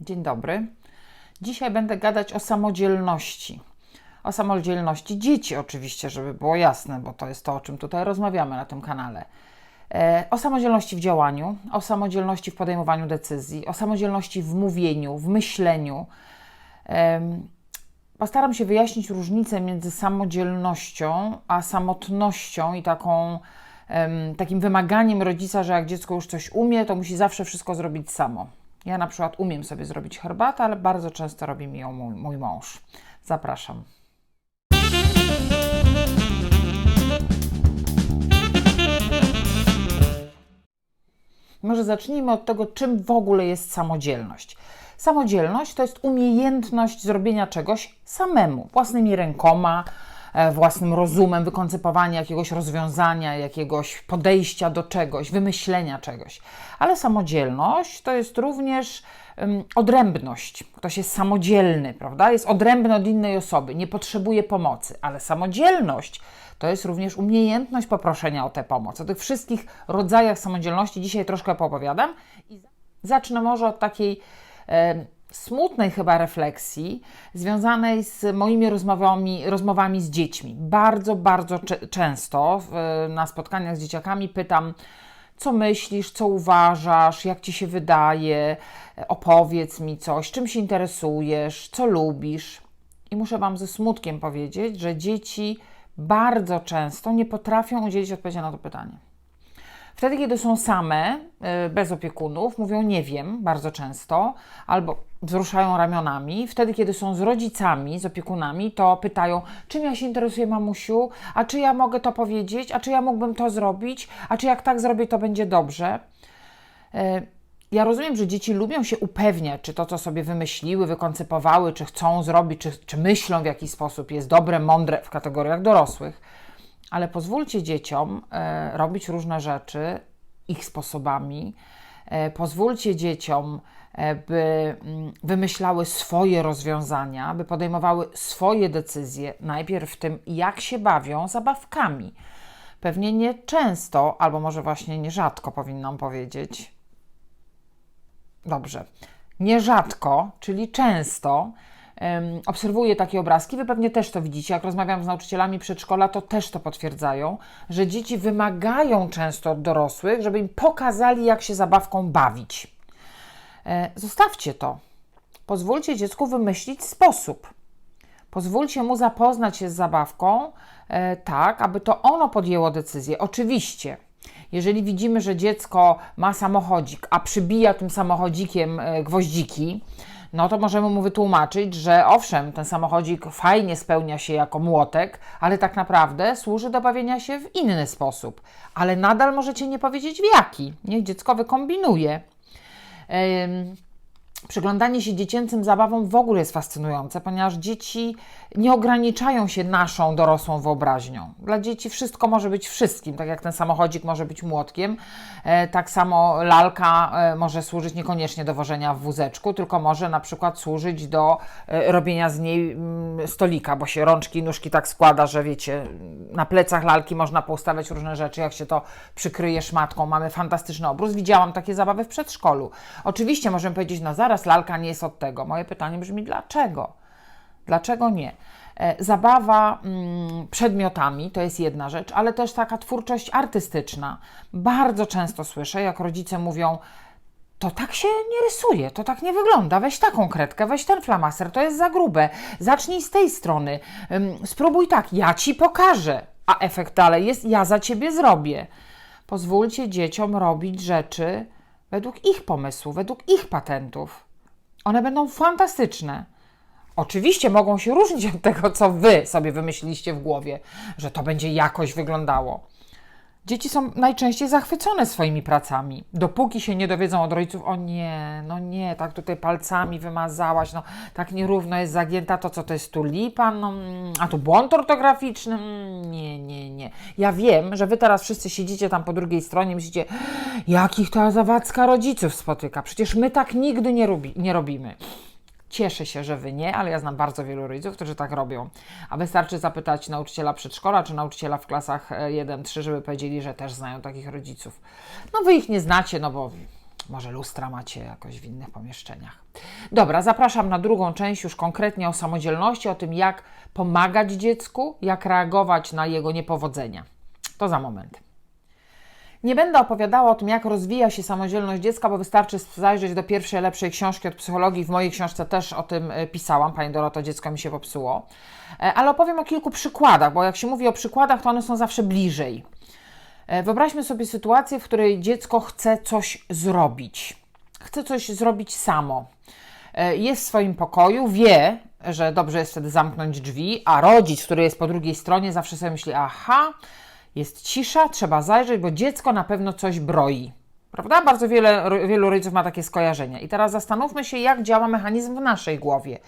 Dzień dobry. Dzisiaj będę gadać o samodzielności. O samodzielności dzieci, oczywiście, żeby było jasne, bo to jest to, o czym tutaj rozmawiamy na tym kanale. E, o samodzielności w działaniu, o samodzielności w podejmowaniu decyzji, o samodzielności w mówieniu, w myśleniu. Postaram się wyjaśnić różnicę między samodzielnością a samotnością i taką, takim wymaganiem rodzica, że jak dziecko już coś umie, to musi zawsze wszystko zrobić samo. Ja na przykład umiem sobie zrobić herbatę, ale bardzo często robi mi ją mój, mój mąż. Zapraszam. Może zacznijmy od tego, czym w ogóle jest samodzielność. Samodzielność to jest umiejętność zrobienia czegoś samemu, własnymi rękoma, własnym rozumem, wykoncypowania jakiegoś rozwiązania, jakiegoś podejścia do czegoś, wymyślenia czegoś. Ale samodzielność to jest również odrębność. Ktoś jest samodzielny, prawda? Jest odrębny od innej osoby, nie potrzebuje pomocy, ale samodzielność to jest również umiejętność poproszenia o tę pomoc. O tych wszystkich rodzajach samodzielności dzisiaj troszkę poopowiadam i zacznę może od takiej e, smutnej chyba refleksji związanej z moimi rozmowami, rozmowami z dziećmi. Bardzo, bardzo często na spotkaniach z dzieciakami pytam, co myślisz, co uważasz, jak ci się wydaje, opowiedz mi coś, czym się interesujesz, co lubisz. I muszę Wam ze smutkiem powiedzieć, że dzieci bardzo często nie potrafią udzielić odpowiedzi na to pytanie. Wtedy, kiedy są same, y, bez opiekunów, mówią nie wiem bardzo często, albo wzruszają ramionami. Wtedy, kiedy są z rodzicami, z opiekunami, to pytają, czym ja się interesuję, mamusiu, a czy ja mogę to powiedzieć, a czy ja mógłbym to zrobić, a czy jak tak zrobię, to będzie dobrze. Y, Ja rozumiem, że dzieci lubią się upewniać, czy to, co sobie wymyśliły, wykoncypowały, czy chcą zrobić, czy, czy myślą w jakiś sposób jest dobre, mądre w kategoriach dorosłych ale pozwólcie dzieciom e, robić różne rzeczy ich sposobami. E, pozwólcie dzieciom, e, by mm, wymyślały swoje rozwiązania, by podejmowały swoje decyzje, najpierw w tym, jak się bawią zabawkami. Pewnie nie często, albo może właśnie nierzadko powinnam powiedzieć. Dobrze. Nierzadko, czyli często obserwuję takie obrazki. Wy pewnie też to widzicie. Jak rozmawiam z nauczycielami przedszkola, to też to potwierdzają, że dzieci wymagają często od dorosłych, żeby im pokazali, jak się zabawką bawić. E, zostawcie to. Pozwólcie dziecku wymyślić sposób. Pozwólcie mu zapoznać się z zabawką e, tak, aby to ono podjęło decyzję. Oczywiście, jeżeli widzimy, że dziecko ma samochodzik, a przybija tym samochodzikiem e, gwoździki, no to możemy mu wytłumaczyć, że owszem, ten samochodzik fajnie spełnia się jako młotek, ale tak naprawdę służy do bawienia się w inny sposób. Ale nadal możecie nie powiedzieć w jaki. Niech dziecko wykombinuje. Przyglądanie się dziecięcym zabawom w ogóle jest fascynujące, ponieważ dzieci nie ograniczają się naszą dorosłą wyobraźnią. Dla dzieci wszystko może być wszystkim, tak jak ten samochodzik może być młotkiem, e, tak samo lalka e, może służyć niekoniecznie do wożenia w wózeczku, tylko może na przykład służyć do e, robienia z niej mm, stolika, bo się rączki i nóżki tak składa, że wiecie, na plecach lalki można poustawiać różne rzeczy, jak się to przykryje szmatką. Mamy fantastyczny obrus. Widziałam takie zabawy w przedszkolu. Oczywiście możemy powiedzieć, no zaraz, lalka nie jest od tego. Moje pytanie brzmi, dlaczego? Dlaczego nie? E, Zabawa mm, przedmiotami to jest jedna rzecz, ale też taka twórczość artystyczna. Bardzo często słyszę, jak rodzice mówią, to tak się nie rysuje, to tak nie wygląda. Weź taką kredkę, weź ten flamaster, to jest za grube. Zacznij z tej strony. Spróbuj tak, ja ci pokażę. A efekt dalej jest, ja za ciebie zrobię. Pozwólcie dzieciom robić rzeczy według ich pomysłu, według ich patentów. One będą fantastyczne. Oczywiście mogą się różnić od tego, co wy sobie wymyśliliście w głowie, że to będzie jakoś wyglądało. Dzieci są najczęściej zachwycone swoimi pracami. Dopóki się nie dowiedzą od rodziców, o nie, no nie, tak tutaj palcami wymazałaś, no tak nierówno jest zagięta, to co to jest tulipan, no, mm, a tu błąd ortograficzny, mm, nie, nie, nie. Ja wiem, że wy teraz wszyscy siedzicie tam po drugiej stronie myślicie, jakich to zawadzka rodziców spotyka, przecież my tak nigdy nie, robi, nie robimy. Cieszę się, że wy nie, ale ja znam bardzo wielu rodziców, którzy tak robią. A wystarczy zapytać nauczyciela przedszkola czy nauczyciela w klasach e, 1-3, żeby powiedzieli, że też znają takich rodziców. No wy ich nie znacie, no bo może lustra macie jakoś w innych pomieszczeniach. Dobra, zapraszam na drugą część już konkretnie o samodzielności, o tym jak pomagać dziecku, jak reagować na jego niepowodzenia. To za moment. Nie będę opowiadała o tym, jak rozwija się samodzielność dziecka, bo wystarczy zajrzeć do pierwszej lepszej książki od psychologii. W mojej książce też o tym e, pisałam. Pani Doroto, dziecko mi się popsuło. E, ale opowiem o kilku przykładach, bo jak się mówi o przykładach, to one są zawsze bliżej. E, wyobraźmy sobie sytuację, w której dziecko chce coś zrobić. Chce coś zrobić samo. Jest w swoim pokoju, wie, że dobrze jest wtedy zamknąć drzwi, a rodzic, który jest po drugiej stronie, zawsze sobie myśli: aha, jest cisza, trzeba zajrzeć, bo dziecko na pewno coś broi. Prawda? Bardzo wiele, wielu rodziców ma takie skojarzenia. I teraz zastanówmy się, jak działa mechanizm w naszej głowie.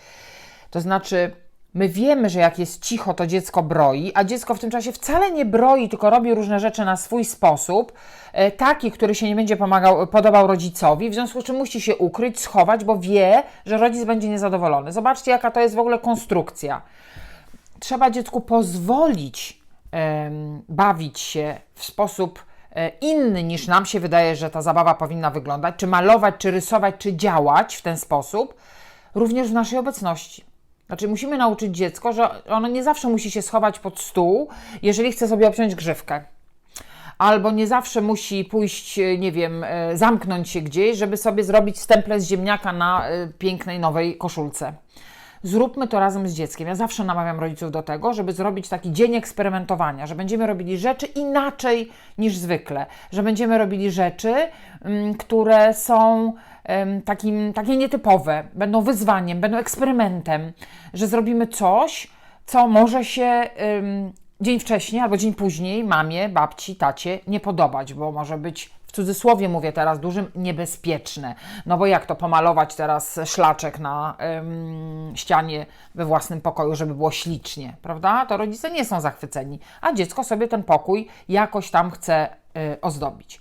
To znaczy, my wiemy, że jak jest cicho, to dziecko broi, a dziecko w tym czasie wcale nie broi, tylko robi różne rzeczy na swój sposób, e, taki, który się nie będzie pomagał, podobał rodzicowi, w związku z czym musi się ukryć, schować, bo wie, że rodzic będzie niezadowolony. Zobaczcie, jaka to jest w ogóle konstrukcja. Trzeba dziecku pozwolić bawić się w sposób e, inny niż nam się wydaje, że ta zabawa powinna wyglądać, czy malować, czy rysować, czy działać w ten sposób, również w naszej obecności. Znaczy, musimy nauczyć dziecko, że ono nie zawsze musi się schować pod stół, jeżeli chce sobie obciąć grzywkę. Albo nie zawsze musi pójść, e, nie wiem, e, zamknąć się gdzieś, żeby sobie zrobić stemple z ziemniaka na pięknej nowej koszulce zróbmy to razem z dzieckiem. Ja zawsze namawiam rodziców do tego, żeby zrobić taki dzień eksperymentowania, że będziemy robili rzeczy inaczej niż zwykle, że będziemy robili rzeczy, um, które są takim, takie nietypowe, będą wyzwaniem, będą eksperymentem, że zrobimy coś, co może się dzień wcześniej albo dzień później mamie, babci, tacie nie podobać, bo może być cudzysłowie mówię teraz dużym, niebezpieczne. No bo jak to pomalować teraz szlaczek na ym, ścianie we własnym pokoju, żeby było ślicznie, prawda? To rodzice nie są zachwyceni, a dziecko sobie ten pokój jakoś tam chce y, ozdobić.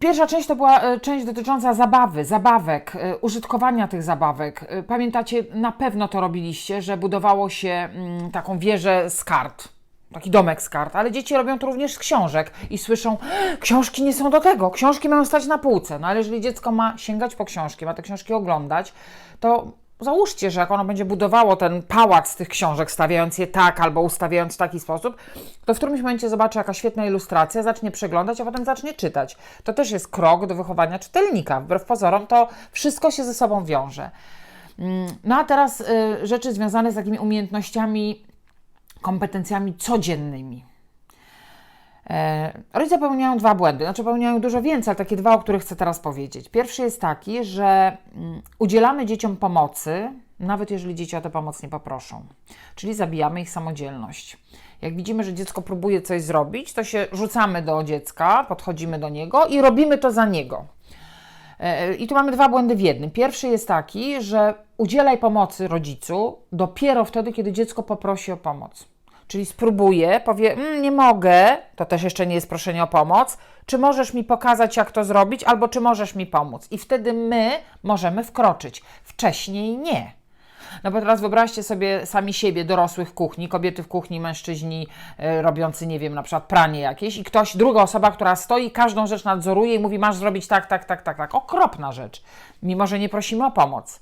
Pierwsza część to była y, część dotycząca zabawy, zabawek, y, użytkowania tych zabawek. Pamiętacie, na pewno to robiliście, że budowało się mm, taką wieżę z kart taki domek z kart, ale dzieci robią to również z książek i słyszą, książki nie są do tego, książki mają stać na półce. No ale jeżeli dziecko ma sięgać po książki, ma te książki oglądać, to załóżcie, że jak ono będzie budowało ten pałac z tych książek, stawiając je tak albo ustawiając w taki sposób, to w którymś momencie zobaczy jaka świetna ilustracja, zacznie przeglądać, a potem zacznie czytać. To też jest krok do wychowania czytelnika. Wbrew pozorom to wszystko się ze sobą wiąże. Mm, no a teraz y, rzeczy związane z takimi umiejętnościami kompetencjami codziennymi. E, rodzice popełniają dwa błędy, znaczy popełniają dużo więcej, ale takie dwa, o których chcę teraz powiedzieć. Pierwszy jest taki, że mm, udzielamy dzieciom pomocy, nawet jeżeli dzieci o tę pomoc nie poproszą, czyli zabijamy ich samodzielność. Jak widzimy, że dziecko próbuje coś zrobić, to się rzucamy do dziecka, podchodzimy do niego i robimy to za niego. E, I tu mamy dwa błędy w jednym. Pierwszy jest taki, że udzielaj pomocy rodzicu dopiero wtedy, kiedy dziecko poprosi o pomoc. Czyli spróbuje, powie, mmm, nie mogę, to też jeszcze nie jest proszenie o pomoc, czy możesz mi pokazać, jak to zrobić, albo czy możesz mi pomóc. I wtedy my możemy wkroczyć. Wcześniej nie. No bo teraz wyobraźcie sobie sami siebie, dorosłych w kuchni, kobiety w kuchni, mężczyźni y, robiący, nie wiem, na przykład pranie jakieś i ktoś, druga osoba, która stoi, każdą rzecz nadzoruje i mówi, masz zrobić tak, tak, tak, tak, tak. Okropna rzecz, mimo że nie prosimy o pomoc.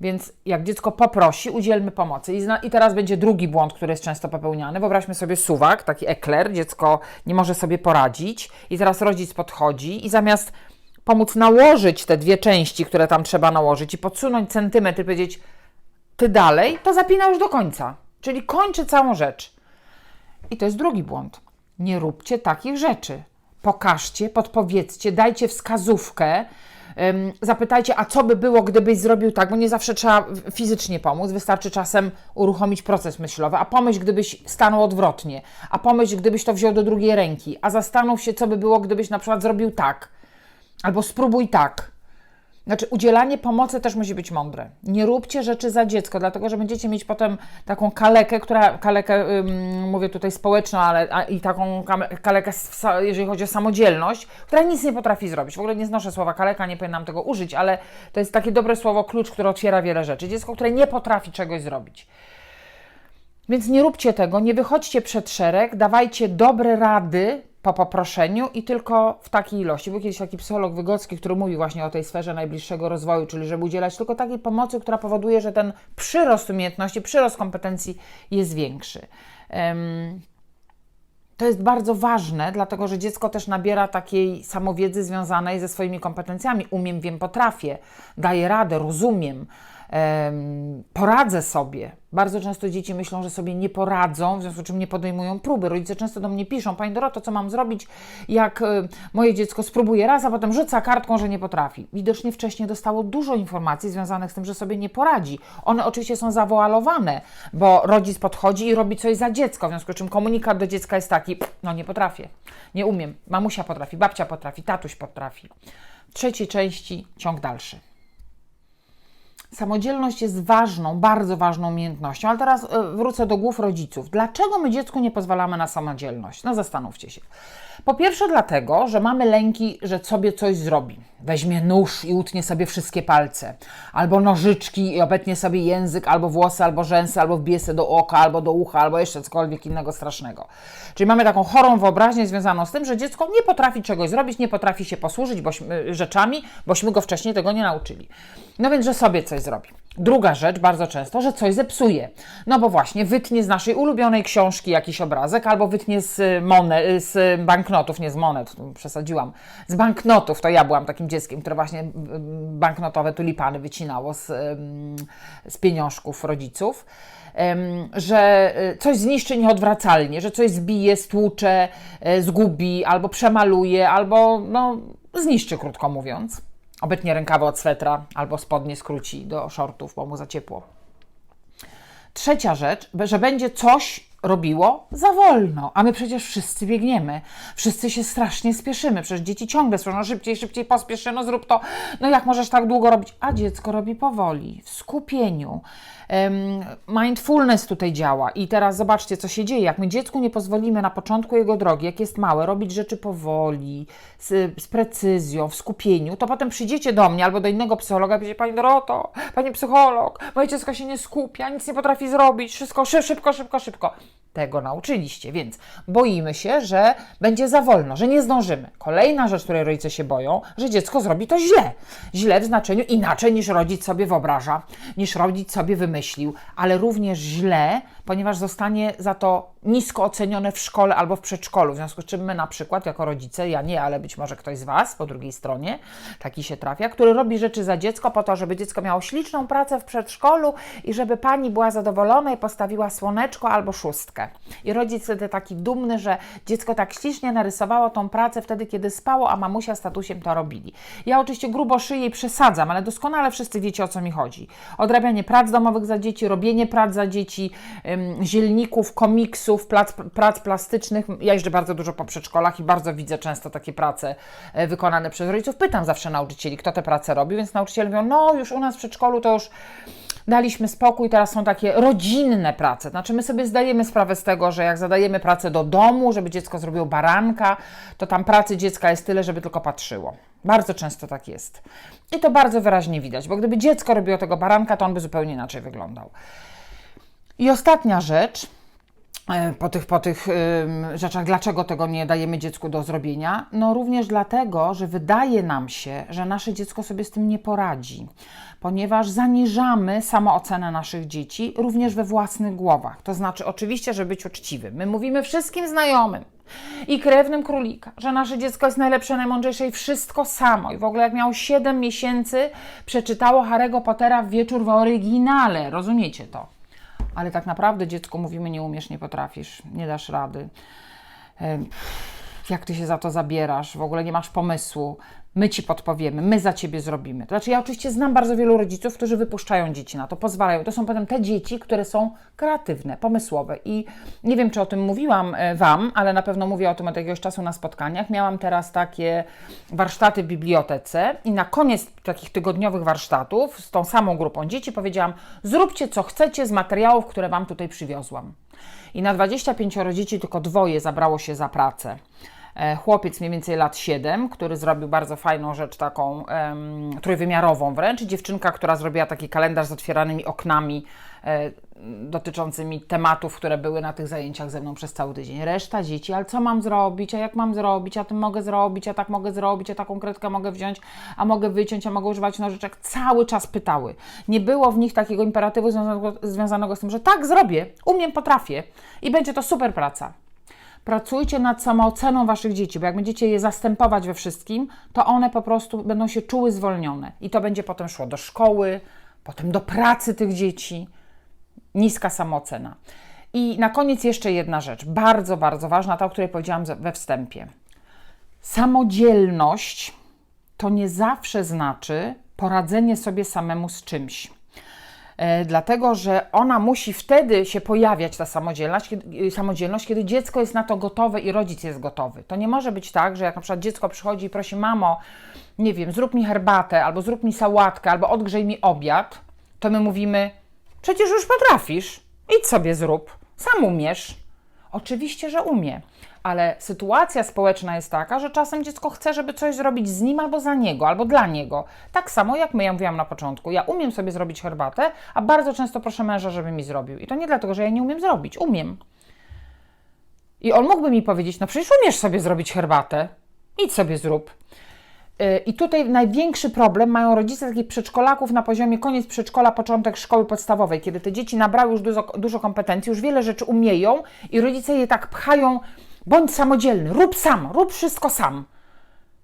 Więc jak dziecko poprosi, udzielmy pomocy. I, zna, I, teraz będzie drugi błąd, który jest często popełniany. Wyobraźmy sobie suwak, taki ekler, dziecko nie może sobie poradzić i teraz rodzic podchodzi i zamiast pomóc nałożyć te dwie części, które tam trzeba nałożyć i podsunąć centymetr i powiedzieć ty dalej, to zapina już do końca. Czyli kończy całą rzecz. I to jest drugi błąd. Nie róbcie takich rzeczy. Pokażcie, podpowiedzcie, dajcie wskazówkę, zapytajcie, a co by było, gdybyś zrobił tak, bo nie zawsze trzeba fizycznie pomóc, wystarczy czasem uruchomić proces myślowy, a pomyśl, gdybyś stanął odwrotnie, a pomyśl, gdybyś to wziął do drugiej ręki, a zastanów się, co by było, gdybyś na przykład zrobił tak, albo spróbuj tak. Znaczy, udzielanie pomocy też musi być mądre. Nie róbcie rzeczy za dziecko, dlatego że będziecie mieć potem taką kalekę, która, kalekę, ym, mówię tutaj społeczną, ale a, i taką kalekę, jeżeli chodzi o samodzielność, która nic nie potrafi zrobić. W ogóle nie znoszę słowa kaleka, nie powinnam tego użyć, ale to jest takie dobre słowo klucz, które otwiera wiele rzeczy. Dziecko, które nie potrafi czegoś zrobić. Więc nie róbcie tego, nie wychodźcie przed szereg, dawajcie dobre rady, po poproszeniu i tylko w takiej ilości. Był kiedyś taki psycholog Wygocki, który mówił właśnie o tej sferze najbliższego rozwoju, czyli żeby udzielać tylko takiej pomocy, która powoduje, że ten przyrost umiejętności, przyrost kompetencji jest większy. To jest bardzo ważne, dlatego że dziecko też nabiera takiej samowiedzy związanej ze swoimi kompetencjami. Umiem, wiem, potrafię, daję radę, rozumiem poradzę sobie. Bardzo często dzieci myślą, że sobie nie poradzą, w związku z czym nie podejmują próby. Rodzice często do mnie piszą, Pani Doroto, co mam zrobić, jak e, moje dziecko spróbuje raz, a potem rzuca kartką, że nie potrafi. Widocznie wcześniej dostało dużo informacji związanych z tym, że sobie nie poradzi. One oczywiście są zawoalowane, bo rodzic podchodzi i robi coś za dziecko, w związku z czym komunikat do dziecka jest taki, no nie potrafię, nie umiem, mamusia potrafi, babcia potrafi, tatuś potrafi. Trzeciej części, ciąg dalszy. Samodzielność jest ważną, bardzo ważną umiejętnością, ale teraz e, wrócę do głów rodziców. Dlaczego my dziecku nie pozwalamy na samodzielność? No zastanówcie się. Po pierwsze dlatego, że mamy lęki, że sobie coś zrobi. Weźmie nóż i utnie sobie wszystkie palce, albo nożyczki i obetnie sobie język, albo włosy, albo rzęsy, albo wbije do oka, albo do ucha, albo jeszcze cokolwiek innego strasznego. Czyli mamy taką chorą wyobraźnię związaną z tym, że dziecko nie potrafi czegoś zrobić, nie potrafi się posłużyć bośmy, rzeczami, bośmy go wcześniej tego nie nauczyli. No więc, że sobie coś zrobi. Druga rzecz, bardzo często, że coś zepsuje. No bo właśnie wytnie z naszej ulubionej książki jakiś obrazek, albo wytnie z, monet, z banknotów, nie z monet, przesadziłam, z banknotów. To ja byłam takim dzieckiem, które właśnie banknotowe tulipany wycinało z, z pieniążków rodziców. Że y, coś zniszczy nieodwracalnie, że coś zbije, stłucze, y, zgubi, albo przemaluje, albo no, zniszczy, krótko mówiąc. Obetnie rękawy od swetra albo spodnie skróci do shortów, bo mu za ciepło. Trzecia rzecz, że będzie coś robiło za wolno, a my przecież wszyscy biegniemy, wszyscy się strasznie spieszymy, przecież dzieci ciągle słyszą, no szybciej, szybciej pospieszy, no zrób to, no jak możesz tak długo robić, a dziecko robi powoli, w skupieniu, mindfulness tutaj działa. I teraz zobaczcie, co się dzieje. Jak my dziecku nie pozwolimy na początku jego drogi, jak jest małe, robić rzeczy powoli, z, z precyzją, w skupieniu, to potem przyjdziecie do mnie albo do innego psychologa i powiecie, Pani Doroto, Pani psycholog, moje dziecko się nie skupia, nic nie potrafi zrobić, wszystko szybko, szybko, szybko tego nauczyliście, więc boimy się, że będzie za wolno, że nie zdążymy. Kolejna rzecz, której rodzice się boją, że dziecko zrobi to źle. Źle w znaczeniu inaczej niż rodzic sobie wyobraża, niż rodzic sobie wymyślił, ale również źle, ponieważ zostanie za to nisko ocenione w szkole albo w przedszkolu. W związku z czym my na przykład jako rodzice, ja nie, ale być może ktoś z Was po drugiej stronie, taki się trafia, który robi rzeczy za dziecko po to, żeby dziecko miało śliczną pracę w przedszkolu i żeby pani była zadowolona i postawiła słoneczko albo szóstkę. I rodzic wtedy taki dumny, że dziecko tak ślicznie narysowało tą pracę wtedy, kiedy spało, a mamusia z tatusiem to robili. Ja oczywiście grubo szyję i przesadzam, ale doskonale wszyscy wiecie o co mi chodzi. Odrabianie prac domowych za dzieci, robienie prac za dzieci, zielników, komiksów, prac, prac plastycznych. Ja jeżdżę bardzo dużo po przedszkolach i bardzo widzę często takie prace e, wykonane przez rodziców. Pytam zawsze nauczycieli, kto te prace robi, więc nauczyciele mówią, no już u nas w przedszkolu to już daliśmy spokój, teraz są takie rodzinne prace. Znaczy, my sobie zdajemy sprawę z tego, że jak zadajemy pracę do domu, żeby dziecko zrobiło baranka, to tam pracy dziecka jest tyle, żeby tylko patrzyło. Bardzo często tak jest. I to bardzo wyraźnie widać, bo gdyby dziecko robiło tego baranka, to on by zupełnie inaczej wyglądał. I ostatnia rzecz, po tych, po tych rzeczach, dlaczego tego nie dajemy dziecku do zrobienia? No również dlatego, że wydaje nam się, że nasze dziecko sobie z tym nie poradzi, ponieważ zaniżamy samoocenę naszych dzieci również we własnych głowach. To znaczy, oczywiście, żeby być uczciwym. My mówimy wszystkim znajomym, i krewnym królika, że nasze dziecko jest najlepsze, najmądrzejsze i wszystko samo. I w ogóle jak miał 7 miesięcy, przeczytało Harry'ego Pottera w wieczór w oryginale. Rozumiecie to? Ale tak naprawdę dziecku mówimy, nie umiesz, nie potrafisz, nie dasz rady. Jak ty się za to zabierasz, w ogóle nie masz pomysłu, my ci podpowiemy, my za ciebie zrobimy. To znaczy, ja oczywiście znam bardzo wielu rodziców, którzy wypuszczają dzieci na to, pozwalają. To są potem te dzieci, które są kreatywne, pomysłowe. I nie wiem, czy o tym mówiłam e, Wam, ale na pewno mówię o tym od jakiegoś czasu na spotkaniach. Miałam teraz takie warsztaty w bibliotece i na koniec takich tygodniowych warsztatów z tą samą grupą dzieci powiedziałam: zróbcie co chcecie z materiałów, które Wam tutaj przywiozłam. I na 25 dzieci tylko dwoje zabrało się za pracę chłopiec mniej więcej lat 7, który zrobił bardzo fajną rzecz, taką em, trójwymiarową wręcz, dziewczynka, która zrobiła taki kalendarz z otwieranymi oknami e, dotyczącymi tematów, które były na tych zajęciach ze mną przez cały tydzień. Reszta dzieci, ale co mam zrobić, a jak mam zrobić, a tym mogę zrobić, a tak mogę zrobić, a taką kredkę mogę wziąć, a mogę wyciąć, a mogę używać nożyczek. Cały czas pytały. Nie było w nich takiego imperatywu związanego, związanego z tym, że tak zrobię, umiem, potrafię. I będzie to super praca. Pracujcie nad samooceną waszych dzieci, bo jak będziecie je zastępować we wszystkim, to one po prostu będą się czuły zwolnione. I to będzie potem szło do szkoły, potem do pracy tych dzieci. Niska samoocena. I na koniec jeszcze jedna rzecz, bardzo, bardzo ważna, ta, o której powiedziałam we wstępie. Samodzielność to nie zawsze znaczy poradzenie sobie samemu z czymś. E, dlatego że ona musi wtedy się pojawiać, ta samodzielność kiedy, y, samodzielność, kiedy dziecko jest na to gotowe i rodzic jest gotowy. To nie może być tak, że jak na przykład dziecko przychodzi i prosi, mamo, nie wiem, zrób mi herbatę, albo zrób mi sałatkę, albo odgrzej mi obiad, to my mówimy, przecież już potrafisz, idź sobie zrób, sam umiesz. Oczywiście, że umie, ale sytuacja społeczna jest taka, że czasem dziecko chce, żeby coś zrobić z nim albo za niego, albo dla niego. Tak samo jak my, ja mówiłam na początku, ja umiem sobie zrobić herbatę, a bardzo często proszę męża, żeby mi zrobił. I to nie dlatego, że ja nie umiem zrobić, umiem. I on mógłby mi powiedzieć, no przecież umiesz sobie zrobić herbatę, idź sobie zrób. Yy, I tutaj największy problem mają rodzice takich przedszkolaków na poziomie koniec przedszkola, początek szkoły podstawowej, kiedy te dzieci nabrały już dużo, dużo kompetencji, już wiele rzeczy umieją i rodzice je tak pchają, bądź samodzielny, rób sam, rób wszystko sam.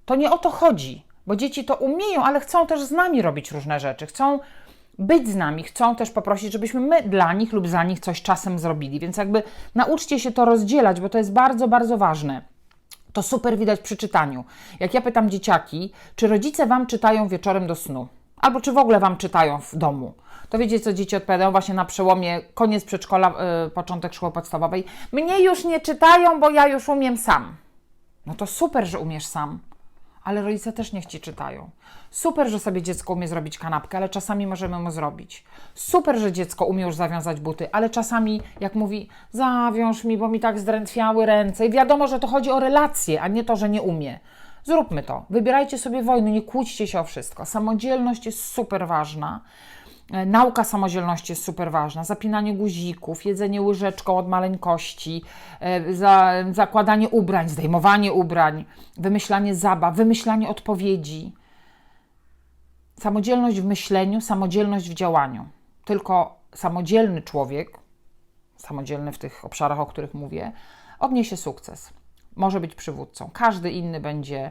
To nie o to chodzi, bo dzieci to umieją, ale chcą też z nami robić różne rzeczy, chcą być z nami, chcą też poprosić, żebyśmy my dla nich lub za nich coś czasem zrobili. Więc jakby nauczcie się to rozdzielać, bo to jest bardzo, bardzo ważne. To super widać przy czytaniu. Jak ja pytam dzieciaki, czy rodzice wam czytają wieczorem do snu, albo czy w ogóle wam czytają w domu, to wiecie, co dzieci odpowiadają właśnie na przełomie koniec przedszkola, y, początek szkoły podstawowej. Mnie już nie czytają, bo ja już umiem sam. No to super, że umiesz sam, ale rodzice też niech ci czytają. Super, że sobie dziecko umie zrobić kanapkę, ale czasami możemy mu zrobić. Super, że dziecko umie już zawiązać buty, ale czasami, jak mówi, zawiąż mi, bo mi tak zdrętwiały ręce. I wiadomo, że to chodzi o relacje, a nie to, że nie umie. Zróbmy to. Wybierajcie sobie wojny, nie kłóćcie się o wszystko. Samodzielność jest super ważna. E, Nauka samodzielności jest super ważna. Zapinanie guzików, jedzenie łyżeczką od maleńkości, e, za, zakładanie ubrań, zdejmowanie ubrań, wymyślanie zabaw, wymyślanie odpowiedzi. Samodzielność w myśleniu, samodzielność w działaniu. Tylko samodzielny człowiek, samodzielny w tych obszarach, o których mówię, odniesie sukces. Może być przywódcą. Każdy inny będzie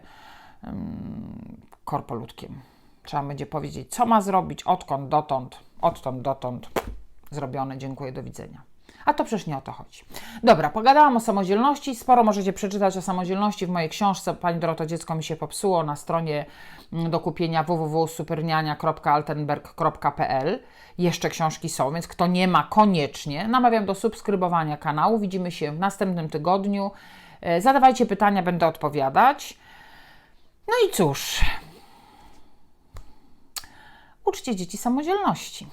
um, korpoludkiem. Trzeba będzie powiedzieć, co ma zrobić, odkąd, dotąd, odtąd, dotąd. Zrobione, dziękuję, do widzenia. A to przecież nie o to chodzi. Dobra, pogadałam o samodzielności. Sporo możecie przeczytać o samodzielności w mojej książce Pani Doroto, dziecko mi się popsuło na stronie mm, do kupienia www.superniania.altenberg.pl. Jeszcze książki są, więc kto nie ma, koniecznie namawiam do subskrybowania kanału. Widzimy się w następnym tygodniu. E, Zadawajcie pytania, będę odpowiadać. No i cóż, uczcie dzieci samodzielności.